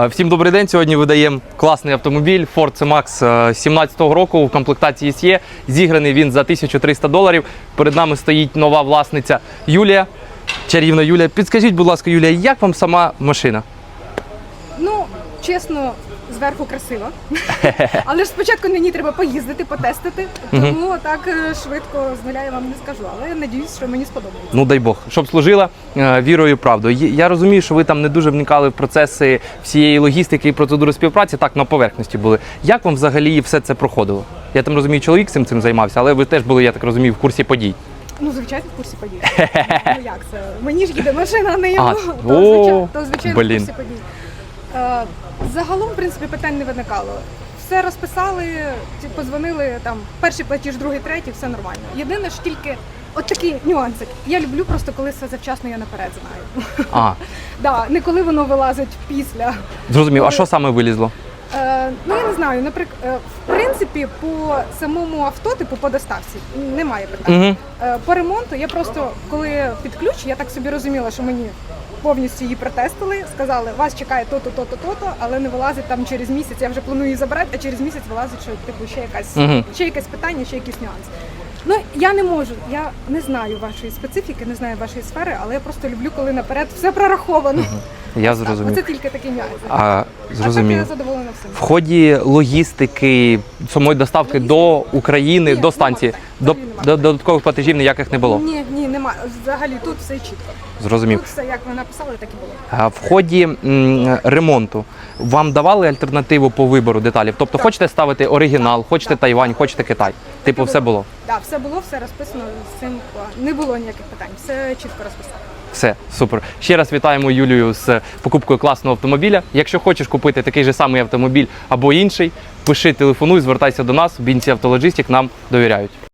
Е, Всім добрий день. Сьогодні видаємо класний автомобіль Ford C-Max е, 17-го року в комплектації SE. Зіграний він за 1300 доларів. Перед нами стоїть нова власниця Юлія. Чарівна Юлія. Підскажіть, будь ласка, Юлія, як вам сама машина? Чесно, зверху красиво. Але ж спочатку ній треба поїздити, потестити. Тому так е, швидко з нуля я вам не скажу. Але я надіюсь, що мені сподобається. Ну дай Бог, щоб служила е, вірою і правдою. Я розумію, що ви там не дуже вникали в процеси всієї логістики і процедури співпраці, так на поверхності були. Як вам взагалі все це проходило? Я там розумію, чоловік цим цим займався, але ви теж були, я так розумію, в курсі подій. Ну, звичайно, в курсі подій. Ну як це? Мені ж їде машина, а не йому. А, То, о, звичайно, то, звичайно, в курсі подій. Е, Загалом, в принципі, питань не виникало. Все розписали, позвонили там перший платіж, другий, третій, все нормально. Єдине ж тільки от такий нюансик. Я люблю просто, коли все завчасно я наперед знаю. А, Да, не коли воно вилазить після. зрозумів. А що саме вилізло? Е, ну я не знаю, наприклад, в принципі, по самому авто, типу по доставці, немає питань. Угу. Е, по ремонту я просто коли під ключ, я так собі розуміла, що мені повністю її протестили, сказали, вас чекає то-то, то-то, то-то, але не вилазить там через місяць. Я вже планую її забрати, а через місяць вилазить, що типу ще якась Мгм. ще якесь питання, ще якийсь нюанс. Ну я не можу, я не знаю вашої специфіки, не знаю вашої сфери, але я просто люблю, коли наперед все прораховано. Я Так, оце зрозумів. тільки такий нюанс. А, А так зрозумів. я задоволена. В ході логістики самої доставки до України, до станції, до, до додаткових платежів ніяких не було. Ні, ні, немає. Взагалі тут все чітко. Зрозумів. Тут все, як ви написали, так і було. А В ході м, ремонту вам давали альтернативу по вибору деталів? Тобто, хочете ставити оригінал, хочете. Тайвань, хочете Китай. Типу, і все було. Так, все було, все розписано з цим. Не було ніяких питань. Все чітко розписано. Все супер. Ще раз вітаємо Юлію з покупкою класного автомобіля. Якщо хочеш купити такий же самий автомобіль або інший, пиши, телефонуй, звертайся до нас. Бінці Автологістік нам довіряють.